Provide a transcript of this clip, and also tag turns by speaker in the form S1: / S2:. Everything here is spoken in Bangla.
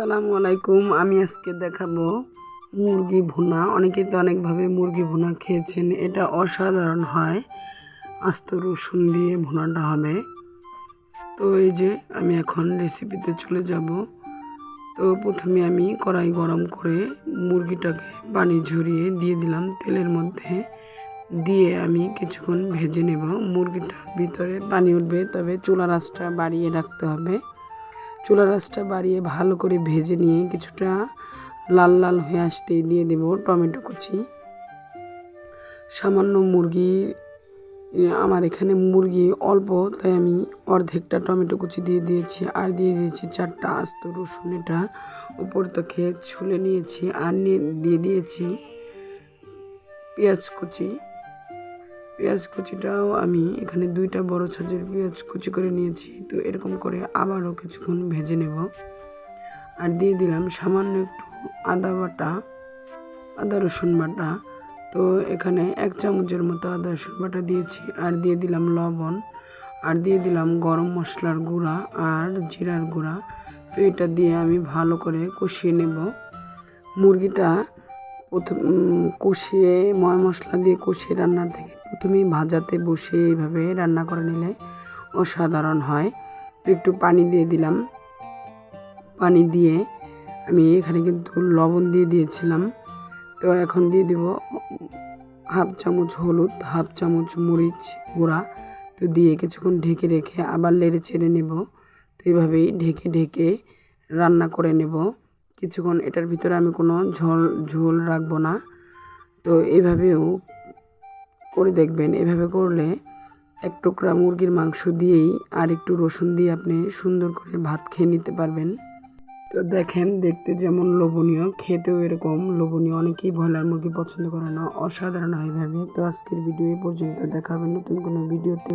S1: আসসালামু আলাইকুম। আমি আজকে দেখাবো মুরগি ভুনা। অনেকেই তো অনেকভাবে মুরগি ভুনা খেয়েছেন। এটা অসাধারণ হয়। আস্ত রসুন দিয়ে ভুনাটা হবে। তো এই যে আমি এখন রেসিপিতে চলে যাব। তো প্রথমে আমি কড়াই গরম করে মুরগিটাকে পানি ঝরিয়ে দিয়ে দিলাম। তেলের মধ্যে দিয়ে আমি কিছুক্ষণ ভেজে নেব। মুরগিটার ভিতরে পানি উঠবে, তবে চুলা আঁচটা বাড়িয়ে রাখতে হবে। চুলা রাসটা বাড়িয়ে ভালো করে ভেজে নিয়ে কিছুটা লাল লাল হয়ে আসতেই দিয়ে দেব টমেটো কুচি। সামান্য মুরগি আমার এখানে মুরগি অল্প, তাই আমি অর্ধেকটা টমেটো কুচি দিয়ে দিয়েছি আর দিয়ে দিয়েছি চারটা আস্ত রসুন। এটা উপর থেকে ছুলে নিয়েছি আর নিয়ে দিয়ে দিয়েছি পেঁয়াজ কুচি। পেঁয়াজ কুচিটাও আমি এখানে দুইটা বড় সাইজের পেঁয়াজ কুচি করে নিয়েছি। তো এরকম করে আবারও কিছুক্ষণ ভেজে নেব। আর দিয়ে দিলাম সামান্য একটু আদা বাটা, আদা রসুন বাটা। তো এখানে এক চামচের মতো আদা রসুন বাটা দিয়েছি আর দিয়ে দিলাম লবণ। আর দিয়ে দিলাম গরম মশলার গুঁড়া আর জিরার গুঁড়া। তো এটা দিয়ে আমি ভালো করে কষিয়ে নেব। মুরগিটা প্রথম কষিয়ে ময় মশলা দিয়ে কষিয়ে রান্নার থেকে প্রথমেই ভাজাতে বসে এইভাবে রান্না করে নিলে অসাধারণ হয়। একটু পানি দিয়ে দিলাম। পানি দিয়ে আমি এখানে কিন্তু লবণ দিয়ে দিয়েছিলাম। তো এখন দিয়ে দিব হাফ চামচ হলুদ, হাফ চামচ মরিচ গুঁড়া। তো দিয়ে কিছুক্ষণ ঢেকে রেখে আবার লেড়ে চেড়ে নেব। তো এইভাবেই ঢেকে ঢেকে রান্না করে নেব। কিছুক্ষণ এটার ভিতরে আমি কোনো ঝোল ঝোল রাখব না। তো এইভাবেও করে দেখবেন। এভাবে করলে এক টুকরা মুরগির মাংস দিয়েই আর একটু রসুন দিয়ে আপনি সুন্দর করে ভাত খেয়ে নিতে পারবেন। তো দেখেন, দেখতে যেমন লোভনীয়, খেতেও এরকম লোভনীয়। অনেকেই ব্রয়লার মুরগি পছন্দ করে না, অসাধারণ হয় এভাবে। তো আজকের ভিডিও এই পর্যন্ত। দেখাবেন নতুন কোনো ভিডিওতে।